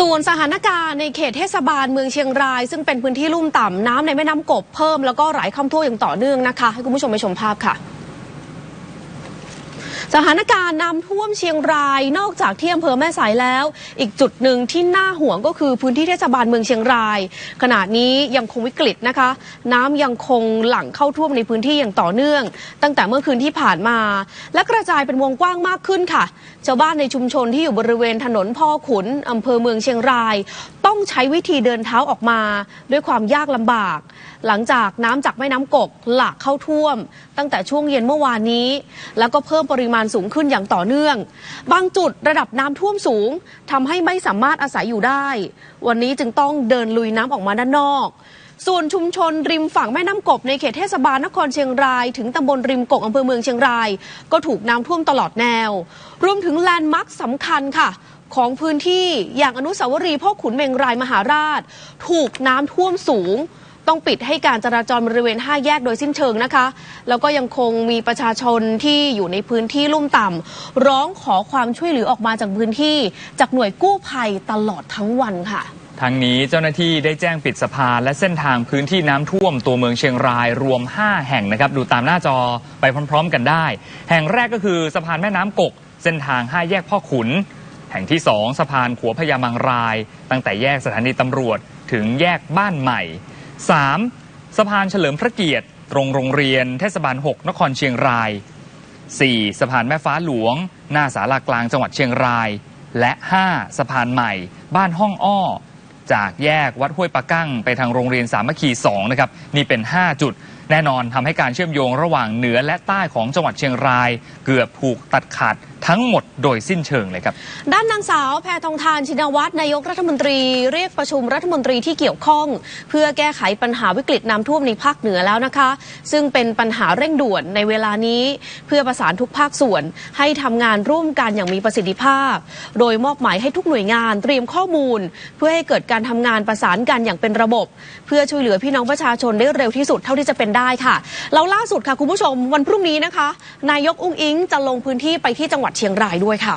ส่วนสถานการณ์ในเขตเทศบาลเมืองเชียงราย ซึ่งเป็นพื้นที่ลุ่มต่ำน้ำในแม่น้ำกบเพิ่มแล้วก็ไหลเข้าท่วมอย่างต่อเนื่องนะคะ ให้คุณผู้ชมไปชมภาพค่ะ สถานการณ์น้ำท่วมเชียงรายนอกจากที่อำเภอแม่สายแล้ว อีกจุดหนึ่งที่น่าห่วงก็คือพื้นที่เทศบาลเมืองเชียงราย ขณะนี้ยังคงวิกฤตนะคะ น้ำยังคงหลั่งเข้าท่วมในพื้นที่อย่างต่อเนื่อง ตั้งแต่เมื่อคืนที่ผ่านมา และกระจายเป็นวงกว้างมากขึ้นค่ะชาวบ้านในชุมชนที่อยู่บริเวณถนนพ่อขุนอำเภอเมืองเชียงราย ต้องใช้วิธีเดินเท้าออกมา ด้วยความยากลำบาก หลังจากน้ำจากแม่น้ำกกหลากเข้าท่วม ตั้งแต่ช่วงเย็นเมื่อวานนี้ แล้วก็เพิ่มปริมาณสูงขึ้นอย่างต่อเนื่อง บางจุดระดับน้ำท่วมสูงทำให้ไม่สามารถอาศัยอยู่ได้ วันนี้จึงต้องเดินลุยน้ำออกมาด้านนอก ส่วนชุมชนริมฝั่งแม่น้ำกบในเขตเทศบาลนครเชียงราย ถึงตำบลริมกกอำเภอเมืองเชียงราย ก็ถูกน้ำท่วมตลอดแนว รวมถึงแลนด์มาร์คสำคัญค่ะ ของพื้นที่อย่างอนุสาวรีย์พ่อขุนเมงรายมหาราช ถูกน้ำท่วมสูงต้องปิดให้การจราจรบริเวณ 5 แยกโดยสิ้นเชิงนะคะ แล้วก็ยังคงมีประชาชนที่อยู่ในพื้นที่ลุ่มต่ำร้องขอความช่วยเหลือออกมาจากพื้นที่ จากหน่วยกู้ภัยตลอดทั้งวันค่ะ ทางนี้เจ้าหน้าที่ได้แจ้งปิดสะพานและเส้นทางพื้นที่น้ำท่วมตัวเมืองเชียงรายรวม 5 แห่งนะครับ ดูตามหน้าจอไปพร้อม ๆ กันได้ แห่งแรกก็คือสะพานแม่น้ำกก เส้นทาง 5 แยกพ่อขุน แห่งที่ 2 สะพานขัวพญามังราย ตั้งแต่แยกสถานีตำรวจถึงแยกบ้านใหม่ 3. สะพานเฉลิมพระเกียรติ ตรงโรงเรียนเทศบาล 6 นครเชียงราย 4. สะพานแม่ฟ้าหลวง หน้าสารากลางจังหวัดเชียงราย และ 5. สะพานใหม่ บ้านห้องอ้อ จากแยกวัดห้วยปะกั้งไปทางโรงเรียนสามัคคี2นะครับนี่เป็น 5 จุด แน่นอนทำให้การเชื่อมโยงระหว่างเหนือและใต้ของจังหวัดเชียงราย เกือบถูกตัดขาดทั้งหมดโดยสิ้นเชิงเลยครับ ด้านนางสาวแพทองทานชินวัตรนายกรัฐมนตรีเรียกประชุมรัฐมนตรีที่เกี่ยวข้อง เพื่อแก้ไขปัญหาวิกฤตน้ำท่วมในภาคเหนือแล้วนะคะ ซึ่งเป็นปัญหาเร่งด่วนในเวลานี้ เพื่อประสานทุกภาคส่วน ให้ทำงานร่วมกันอย่างมีประสิทธิภาพ โดยมอบหมายให้ทุกหน่วยงานเตรียมข้อมูล เพื่อให้เกิดการทำงานประสานกันอย่างเป็นระบบ เพื่อช่วยเหลือพี่น้องประชาชนได้เร็วที่สุดเท่าที่จะเป็นได้ได้ค่ะแล้วล่าสุดค่ะคุณผู้ชมวันพรุ่งนี้นะคะ นายกอุ้งอิงจะลงพื้นที่ไปที่จังหวัดเชียงรายด้วยค่ะ